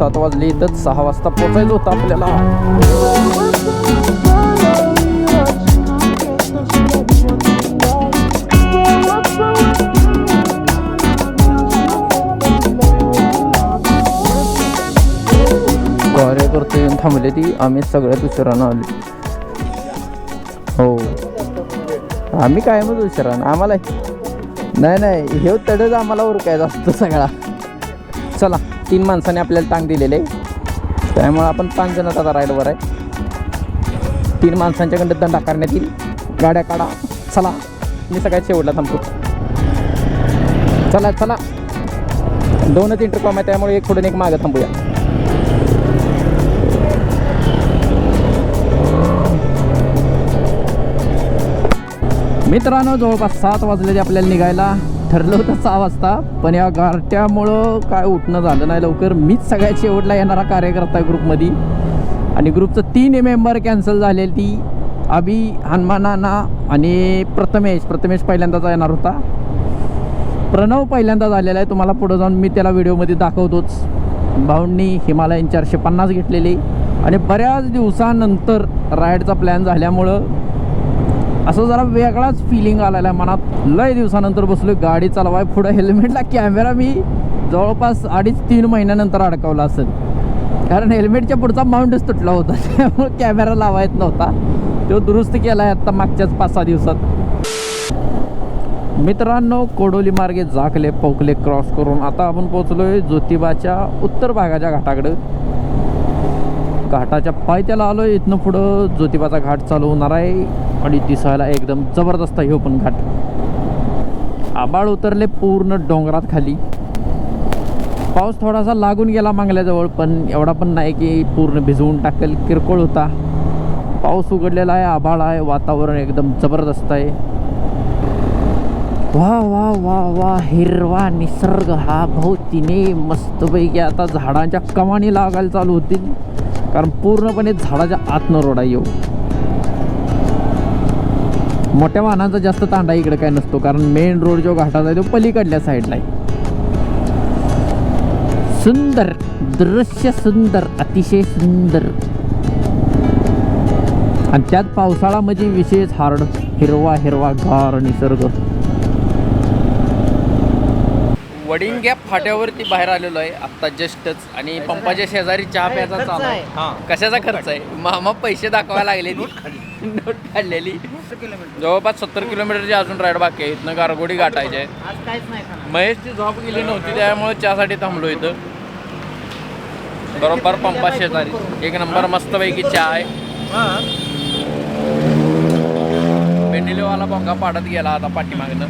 सात वाजले इथं सहा वाजता पोचायचं होतं आपल्याला. कार्यकर्ते येऊन थांबले ती. आम्ही सगळ्यात उशिरानं आलो. हो. आम्ही कायमच उशिरानं. आम्हाला नाही नाही. हे तडच आम्हाला उरकायचं असतं सगळा. चला. तीन माणसाने आपल्याला टांग दिलेले आहे. त्यामुळे आपण पाच जण आता राईडवर आहे. तीन माणसांच्याकडं दंड करण्यात येईल. गाड्या काढा. चला. मी सगळ्यात शेवटला थांबतो. चला चला. दोनच इंटरकॉम आहे त्यामुळे एक पुढे एक मागं थांबूया. मित्रांनो जवळपास सात वाजले आपल्याला निघायला. ठरलं होतं सहा वाजता पण या गारट्यामुळं काय उठणं झालं नाही. लवकर मीच सगळ्यात शेवटला येणारा कार्यकर्ता आहे ग्रुपमध्ये आणि ग्रुपचं तीन मेंबर कॅन्सल झालेली ती अभि हनुमानाना आणि प्रथमेश. प्रथमेश पहिल्यांदाच येणार होता. प्रणव पहिल्यांदा झालेला आहे. तुम्हाला पुढं जाऊन मी त्याला व्हिडिओमध्ये दाखवतोच. भाऊंनी हिमालयन चारशे पन्नास घेतलेली. आणि बऱ्याच दिवसानंतर राईडचा प्लॅन झाल्यामुळं असं जरा वेगळाच फिलिंग आलेला आहे मनात. लय दिवसानंतर बसलो गाडी चालवाय पुढं हेल्मेटला कॅमेरा मी जवळपास अडीच तीन महिन्यानंतर अडकवला असेल. कारण हेल्मेटच्या पुढचा माउंटच तुटला होता त्यामुळे कॅमेरा लावायचा नव्हता. तो दुरुस्त केला आहे आत्ता मागच्याच पाच सहा दिवसात. मित्रांनो कोडोली मार्गे झाकले पोकले क्रॉस करून आता आपण पोहोचलोय ज्योतिबाच्या उत्तर भागाच्या घाटाकडं. घाटाच्या पायथ्याला आलो आहे इथनं पुढं ज्योतिबाचा घाट चालू होणार आहे. आणि दिसायला एकदम जबरदस्त आहे हो पण घाट. आबाळ उतरले पूर्ण डोंगरात खाली. पाऊस थोडासा लागून गेला मांगल्याजवळ पण एवढा पण नाही की पूर्ण भिजवून टाकेल. किरकोळ होता. पाऊस उघडलेला आहे आभाळ आहे वातावरण एकदम जबरदस्त आहे. वा वा वा वा हिरवा निसर्ग हा भोवतीने मस्तपैकी आता झाडांच्या कमानी लागायला चालू होतील. कारण पूर्णपणे झाडाच्या आतनं रोडा येऊ मोठ्या वाहनांचा जास्त तांडा इकडे काय नसतो कारण मेन रोड जो घाटाचा आहे तो पलीकडल्या साईडला आहे. सुंदर दृश्य सुंदर अतिशय सुंदर. आणि त्यात पावसाळा म्हणजे विशेष हार्ड हिरवा हिरवा गार निसर्ग. वडिंग गॅप फाट्यावरती बाहेर आलेलो आहे. आत्ता जस्टच. आणि पंपाच्या शेजारी चहा प्यायचा चालू आहे. कशाचा खर्च आहे? मामा पैसे दाखवायला लागले नोट काढलेली. जवळपास सत्तर किलोमीटरची अजून राईड बाकी आहे. इथनं गारगोडी गाठायची आहे. महेशची झोप गेली नव्हती त्यामुळे चहासाठी थांबलो इथं. बरोबर पंपा शेजारी. एक नंबर मस्तपैकी चहा आहे. पेंडिलेवाला बोंगा पाडत गेला आता पाठीमागनं.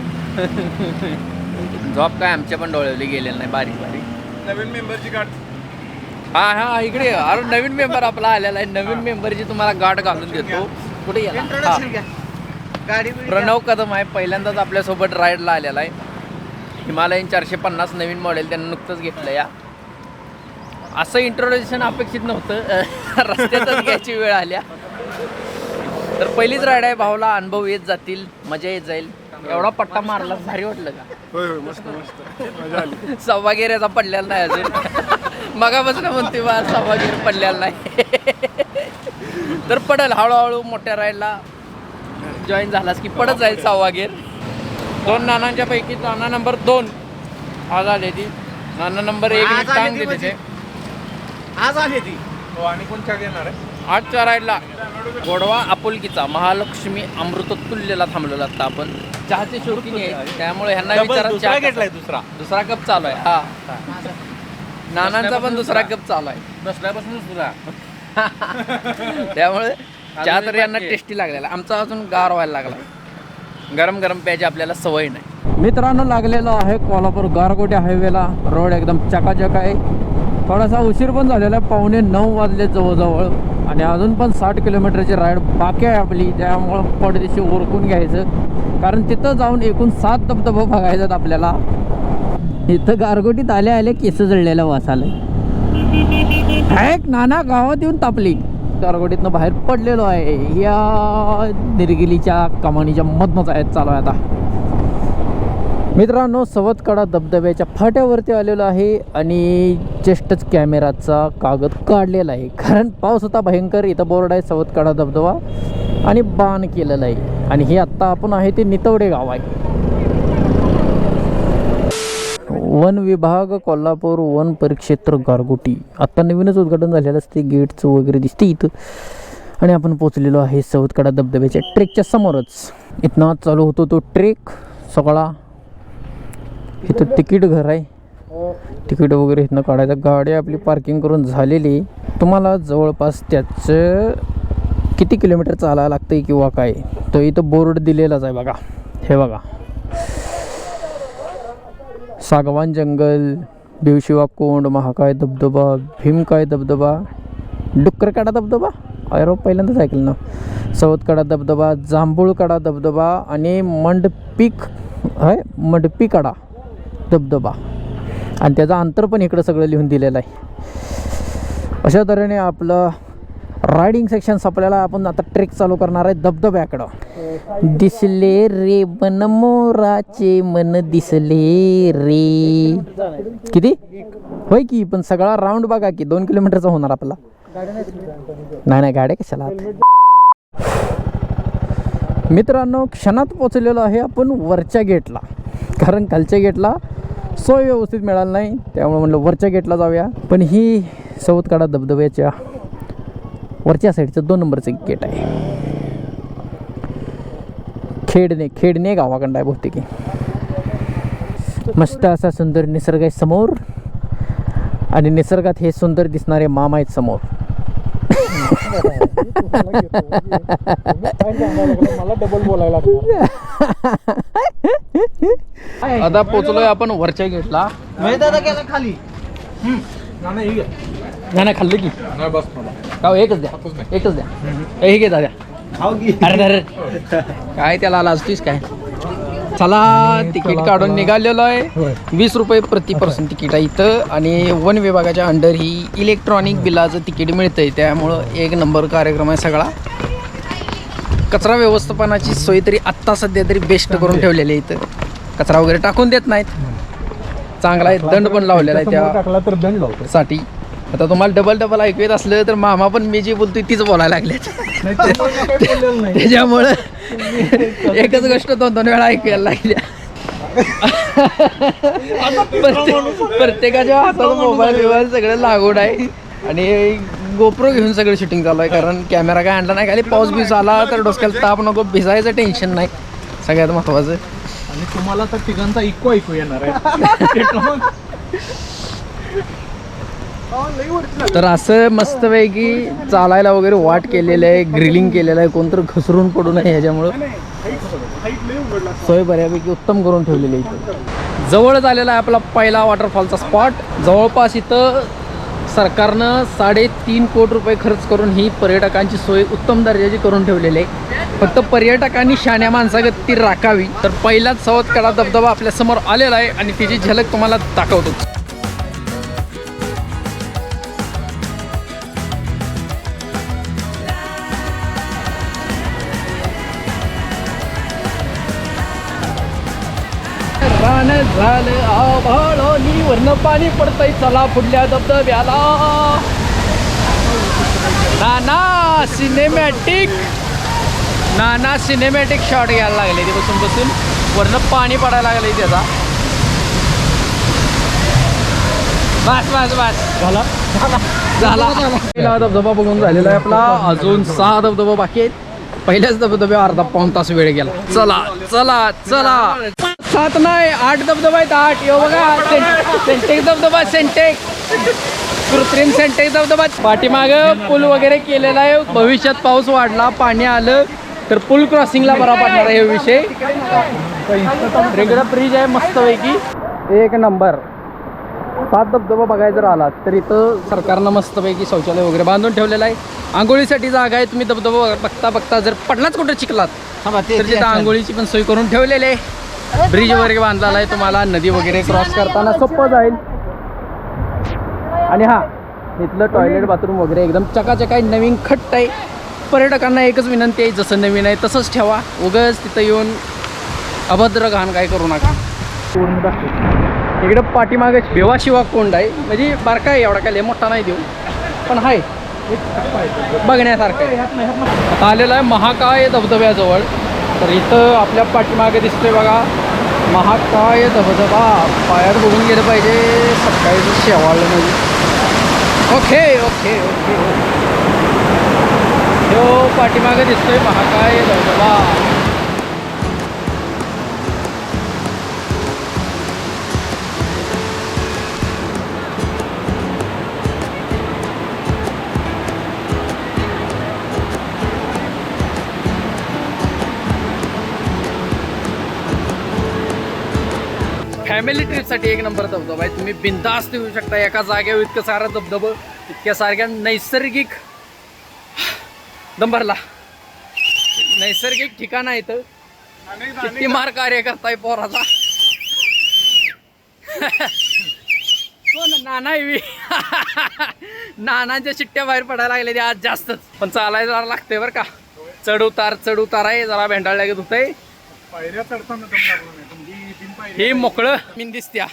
झोप काय आमच्या पण डोळवली गेलेलं नाही बारीक बारीक. नवीन मेंबरची गाठ. हा हा इकडे ये. अरे नवीन मेंबर आपला आलेला आहे. नवीन मेंबरची तुम्हाला गाठ घालून देतो. कुठे गेला? हा. गाडी प्रणव कदम आहे. पहिल्यांदाच आपल्यासोबत राईडला आलेला आहे. हिमालयन चारशे पन्नास नवीन मॉडेल त्यानं नुकतंच घेतलं या. असं इंट्रोडक्शन अपेक्षित नव्हतं. रस्त्यातच घ्यायची वेळ आल्या. तर पहिलीच राईड आहे. भाऊला अनुभव येत जातील. मजा येत जाईल. एवढा पट्टा मारला भारी वाटलं का? होय होय मस्त मस्त. मजा आली. सव्वा गेऱ्याचा पडलेला नाही अजून. मगापासून म्हणते बा सव्वा गेर पडलेला नाही. तर पडल हळूहळू मोठ्या राईडला जॉईन झालास की पडत जाईल सव्वा गेर दोन नानांच्या पैकी नाना नंबर दोन. आज आले ती. नाना नंबर एक आज आली टांग ती दिले ते. आज आली ती. हो आणि कोण चहा घेणार आहे? आजच्या राईडला. गोडवा आपुलकीचा महालक्ष्मी अमृत तुल्यला थांबलेला आता आपण. चहाचे शौकीन आहे त्यामुळे ह्यांना विचारा चहा घेतलाय दुसरा. दुसरा कप चालू आहे. हा. नानांचा पण दुसरा कप चालू आहे. बसल्यापासून दुसरा. त्यामुळे चहा तर यांना टेस्टी लागलेला. आमचा अजून गार व्हायला लागला. गरम गरम प्यायची आपल्याला सवय नाही. मित्रांनो लागलेलो आहे कोल्हापूर गारगोटे हायवेला. रोड एकदम चकाचक आहे. थोडासा उशीर पण झालेला आहे. पावणे नऊ वाजले जवळजवळ. आणि अजून पण साठ किलोमीटरची राईड बाकी आहे आपली त्यामुळं पडदेशी ओरखून घ्यायचं. कारण तिथं जाऊन एकूण सात धबधबं बघायचं आपल्याला. इथं गारगोटीत आले आले केस जळलेलं वासाला. एक नाना गावात येऊन तापली. गारगोटीतनं बाहेर पडलेलो आहे. या निर्गिलीच्या कमानीच्या मधनच आहेत चालू आहे आता. मित्रांनो सवतकडा धबधब्याच्या फाट्यावरती आलेलो आहे आणि जस्टच कॅमेराचा कागद काढलेला आहे. कारण पाऊस होता भयंकर इथं बोर्ड आहे सवतकडा धबधबा आणि बाण केलेला आहे. आणि हे आत्ता आपण आहे ते नितवडे गाव आहे. वन विभाग कोल्हापूर वन परिक्षेत्र गारगोटी आत्ता नवीनच उद्घाटन झालेलं असते गेटचं वगैरे दिसते इथं. आणि आपण पोचलेलो आहे सवतकडा धबधब्याच्या ट्रेकच्या समोरच. इथनं चालू होतो तो ट्रेक. सगळा इथं तिकीट घर आहे. तिकीट वगैरे इथनं काढायचं. गाडी आपली पार्किंग करून झालेली. तुम्हाला जवळपास त्याचं किती किलोमीटर चालायला लागतं किंवा काय? तो इथं बोर्ड दिलेलाच आहे बघा. हे बघा. सागवान जंगल देवशिवा कोंड महाकाय धबधबा भीमकाय धबधबा डुक्करकाडा धबधबा? अरे पहिल्यांदाच ऐकलं ना. सवतकडा धबधबा जांभूळकडा धबधबा आणि मंडपीक आहे मंडपीकडा. धबधबा. आणि त्याचं अंतर पण इकडं सगळं लिहून दिलेलं आहे. अशा तऱ्हेने आपलं रायडिंग सेक्शन्स आपल्याला आपण आता ट्रेक चालू करणार आहे धबधब्याकडं. दिसले रे मन मोराचे मन दिसले रे. किती? होय की पण सगळा राऊंड बघा की दोन किलोमीटरचा होणार आपला. नाही नाही गाड्या कशाला मित्रांनो क्षणात पोचलेलो आहे आपण वरच्या गेटला कारण खालच्या गेटला सोय व्यवस्थित मिळाली नाही. त्यामुळे म्हटलं वरच्या गेटला जाऊया. पण ही सौतकडा धबधब्याच्या वरच्या साईडचं दोन नंबरचं गेट आहे. खेडणे खेडणे गावाकडं आहे बहुतेक. मस्त असा सुंदर निसर्ग आहे समोर. आणि निसर्गात हे सुंदर दिसणारे मामा आहेत समोर. मला डबल बोलायला आता पोचलोय आपण वरच्या गेटला. गेला खाली नाही नाही खाल्लं की? नाही बस मला का एकच द्या. एकच द्या. हे घे दादा. अरे अरे काय त्याला लाजतीस काय? चला तिकीट काढून निघालेलो आहे. वीस रुपये प्रति पर्सन तिकीट आहे इथं. आणि वन विभागाच्या अंडर ही इलेक्ट्रॉनिक बिलाचं तिकीट मिळतंय. त्यामुळं एक नंबर कार्यक्रम आहे सगळा. कचरा व्यवस्थापनाची सोय तरी आत्ता सध्या तरी बेस्ट करून ठेवलेली आहे इथं. कचरा वगैरे टाकून देत नाहीत. चांगला आहे. दंड पण लावलेला आहे त्या साठी. आता तुम्हाला डबल डबल ऐकू येत असलं तर मामा पण मी जे बोलतोय तीच बोलायला लागल्यात त्याच्यामुळं एकच गोष्ट दोन दोन वेळा ऐकायला लागल्या. प्रत्येक प्रत्येकाच्या हातात मोबाईल बिबाईल सगळं लागून आहे. आणि गोप्रो घेऊन सगळं शूटिंग चालू आहे कारण कॅमेरा काय आणला नाही खाली पाऊस बिस आला तर डोसक्याला ताप नको भिजायचं टेन्शन नाही. सगळ्यात महत्वाचं. आणि तुम्हाला तर तिघांचा इको ऐकू येणार आहे. तर असं मस्तपैकी चालायला वगैरे वाट केलेलं आहे ग्रिलिंग केलेलं आहे कोणतर घसरून पडू नये ह्याच्यामुळं. सोय बऱ्यापैकी उत्तम करून ठेवलेली आहे इथं. आलेला आहे आपला पहिला वॉटरफॉलचा स्पॉट जवळपास इथं सरकारनं साडेतीन कोटी रुपये खर्च करून ही पर्यटकांची सोय उत्तम दर्जाची करून ठेवलेली आहे. फक्त पर्यटकांनी शाण्या माणसागत ती राखावी. तर पहिलाच सवतकडा धबधबा आपल्यासमोर आलेला आहे आणि तिची झलक तुम्हाला दाखवतो. झालं आभाळानी वरनं पाणी पडतंय. चला पुढल्या धबधब्याला. Nana cinematic Nana cinematic shot घ्यायला लागले ते बसून बसून. वरनं पाणी पडायला लागले त्याचा बस बस बस. झाला. झाला. धबधबा बघून झालेला आहे आपला. अजून सहा धबधबा बाकी आहेत. पहिल्याच धबधबे अर्धा पाऊन तास वेळ गेला. चला चला चला. सात नाही आठ धबधबा आहेत आठ. यो बघा सेंटेक सेंटेक्स धबधबा सेंटेक. कृत्रिम सेंटेक्स धबधबा. पाठीमाग पूल वगैरे केलेला आहे. भविष्यात पाऊस वाढला पाणी आलं तर पूल क्रॉसिंगला बरा पडणार आहे हे विषय. रेगडा ब्रिज आहे मस्तपैकी. एक नंबर. सात धबधबा बघायला जर आलात तर इथं सरकारनं मस्तपैकी शौचालय वगैरे बांधून ठेवलेलं आहे. आंघोळीसाठी जागा आहे तुम्ही धबधबा बघता बघता जर पडलाच कुठं चिखलात तर तिथं आंघोळीची पण सोय करून ठेवलेली आहे. ब्रिज वगैरे बांधलेला आहे तुम्हाला नदी वगैरे क्रॉस करताना सोपं जाईल. आणि हा इथलं टॉयलेट बाथरूम वगैरे एकदम चकाचक आहे नवीन खट्ट आहे. पर्यटकांना एकच विनंती आहे जसं नवीन आहे तसंच ठेवा. उगच तिथं येऊन अभद्र घाण काय करू नका. इकडं पाठीमागे भेवा शिवा कोंड आहे. म्हणजे बारका आहे एवढा काय लय मोठा नाही देऊ. पण आहे बघण्यासारखं आहे. आता आलेला आहे महाकाय धबधब्याजवळ. तर इथं आपल्या पाठीमागे दिसतोय बघा महाकाय धबधबा. पायात बघून गेलं पाहिजे सकाळी शेवाळलं म्हणजे ओके ओके ओके हो पाठीमागे दिसतोय महाकाय धबधबा. फॅमिली ट्रिपसाठी एक नंबर धबधबा आहे तुम्ही बिंदास्त येऊ शकता. एका जागेवर इतकं सारं धबधबं इतक्या सारख्या नैसर्गिक दंबरला. नैसर्गिक ठिकाण आहे इथं. किती मार कार्य करताय पोराचा. कोण? नाना मी. नानांच्या शिट्ट्या बाहेर पडायला लागले आज जास्तच. पण चालायला जरा लागतंय बरं का. चढ उतार चढ उतार आहे. जरा भेंडाळ लागत होतंय पायऱ्या चढताना ही मोकळं मिन दिसत्या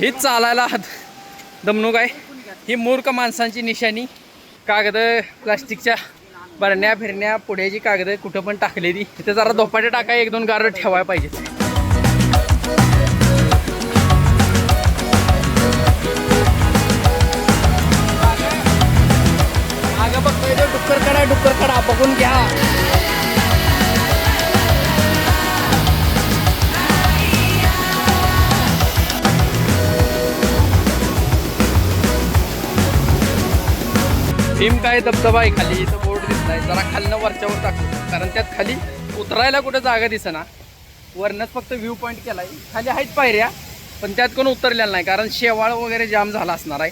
ही चालायला दमणूक आहे. ही मूर्ख माणसांची निशाणी. कागद प्लास्टिकच्या भरण्या फिरण्या पुढ्याची कागद कुठं पण टाकलेली. तिथे जरा धोपाटे टाकाय एक दोन गारं ठेवायला पाहिजे. डुक्कर कडा डुक्कर कडा बघून घ्या. भीम काय धबधबा आहे खाली? इथं बोर्ड दिसलाय जरा खालनं वरच्यावर टाकतो कारण त्यात खाली उतरायला कुठं जागा दिसेना. वरनंच फक्त व्ह्यू पॉईंट केला आहे खाली आहेत पायऱ्या पण त्यात कोण उतरलेला नाही. कारण शेवाळ वगैरे जाम झाला असणार आहे.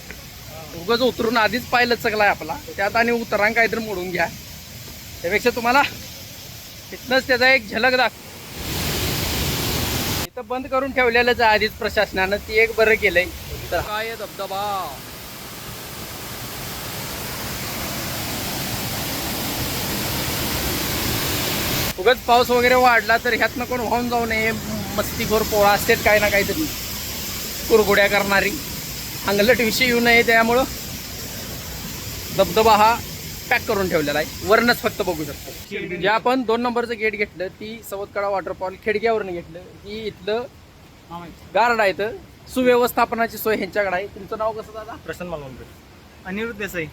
उगच उतरून आधीच पाय लचकलाय आपला. त्यात आणि उतरान काहीतरी मोडून घ्या. त्यापेक्षा तुम्हाला इथनंच त्याचा एक झलक दाख इथं बंद करून ठेवलेलंच आहे आधीच प्रशासनानं. ती एक बरं केलंय. तर काय धबधबा. उगाच पाऊस वगैरे वाढला तर ह्यातनं कोण वाहून जाऊ नये. मस्तीखोर पोळा असतेच काय ना काहीतरी. कुरघोड्या करणारी. अंगलट विषय येऊ नये त्यामुळं. धबधबा हा पॅक करून ठेवलेला आहे. वरनच फक्त बघू शकतो. जे आपण दोन नंबरचं गेट घेतलं ती सवतकडा वॉटरफॉल खेडग्यावरनं घेतलं की इथलं गार्ड आहे इथं. सुव्यवस्थापनाची सोय ह्यांच्याकडे आहे. तुमचं नाव कसं दादा? प्रशांत मालवणकर अनिरुद्ध देसाई.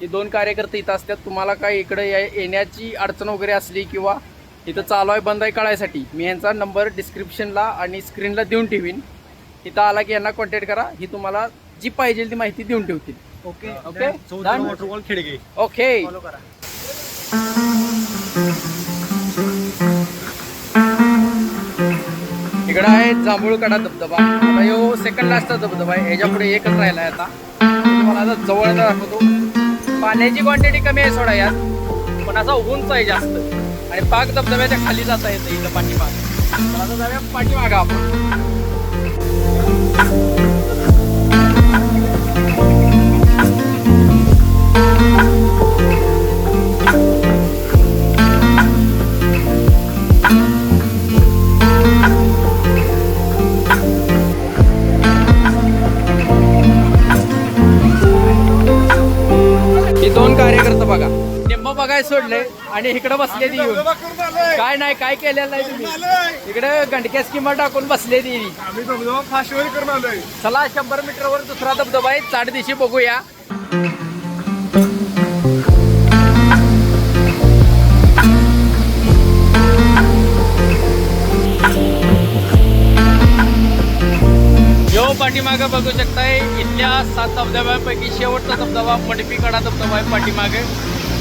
हे दोन कार्यकर्ते इथं असतात. तुम्हाला काय इकडे येण्याची अडचण वगैरे असली किंवा इथं चालू आहे बंद आहे कळायसाठी. मी यांचा नंबर डिस्क्रिप्शनला आणि स्क्रीनला देऊन ठेवीन. इथं आला की यांना कॉन्टॅक्ट करा. ही तुम्हाला जी पाहिजे ती माहिती देऊन ठेवतील. Okay? Okay. Waterfall Khedge okay. इकडं आहे जांभूळकडा धबधबा. आता यो सेकंड लास्टचा धबधबा आहे. ह्याच्या पुढे एकच राहिला आहे आता. तुम्हाला आता जवळ दाखवतो पाण्याची क्वांटिटी कमी आहे सोडा यात पण असा उंच आहे जास्त. आणि पाक धबधब्याच्या खाली जाता येतं इथं पाठीमाग. तर जाऊया पाठीमागं आपण. सोडले आणि इकडे बसले ती येऊन काय नाही काय केलेलं नाही तुम्ही. इकडे गंडक्या स्कीमा टाकून बसले ती चला शंभर मीटरवर दुसरा धबधबा आहे. चार दिवशी बघूया. यो पाठीमागं बघू शकताय. इथल्या सात धबधब्यापैकी शेवटचा धबधबा मडपीकडा धबधबा आहे पाठीमागे.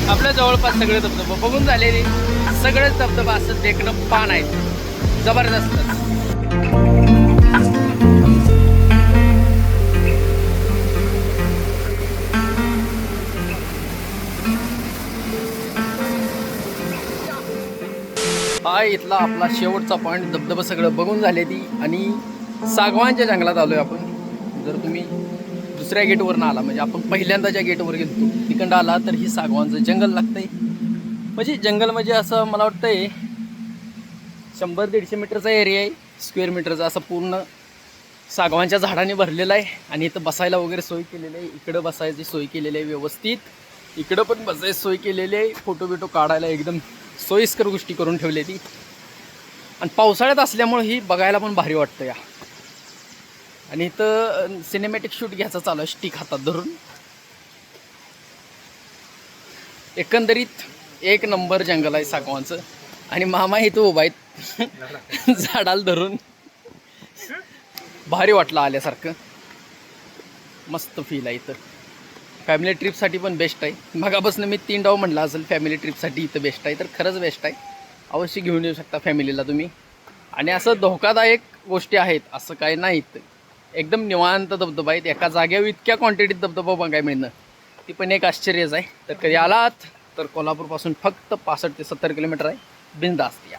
आपल्या जवळपास सगळे धबधबा बघून झालेले सगळेच धबधबा असं देखणं पान आहेत. जबरदस्त. हा इथला आपला शेवटचा पॉईंट धबधबा सगळं बघून झाले ती आणि सागवानच्या जंगलात आलोय आपण. जर तुम्ही दुसऱ्या गेटवरनं आला. म्हणजे आपण पहिल्यांदा ज्या गेटवर गेलो तिकडं आला तर ही सागवानचं जंगल लागतंय. म्हणजे जंगल म्हणजे असं मला वाटतंय शंभर दीडशे मीटरचा एरिया आहे स्क्वेअर मीटरचा असं पूर्ण सागवानच्या झाडाने भरलेला आहे. आणि इथं बसायला वगैरे सोय केलेली आहे. इकडं बसायची सोय केलेली आहे व्यवस्थित. इकडं पण बसायची सोय केलेली आहे. फोटो बिटो काढायला एकदम सोयीस्कर गोष्टी करून ठेवलेली. ती आणि पावसाळ्यात असल्यामुळे ही बघायला पण भारी वाटतं या. आणि इथं सिनेमॅटिक शूट घ्यायचं चालू आहे स्टिक हातात धरून. एकंदरीत एक नंबर जंगल आहे सागवांचं आणि मामा इथं उभा आहेत. झाडाला धरून. भारी वाटलं आल्यासारखं. मस्त फील आहे इथं. फॅमिली ट्रिपसाठी पण बेस्ट आहे. मगापासून मी तीन डाव म्हटलं असेल फॅमिली ट्रिपसाठी इथं बेस्ट आहे. तर खरंच बेस्ट आहे. अवश्य घेऊन येऊ शकता फॅमिलीला तुम्ही. आणि असं धोकादायक गोष्टी आहेत असं काही नाहीत. एकदम निवांत धबधबा आहेत एका जागेवर इतक्या क्वांटिटीत धबधबा बघाय मिळणं ती पण एक आश्चर्यच आहे. तर कधी आलात तर कोल्हापूरपासून फक्त पासष्ट ते सत्तर किलोमीटर आहे. बिंदास्त या.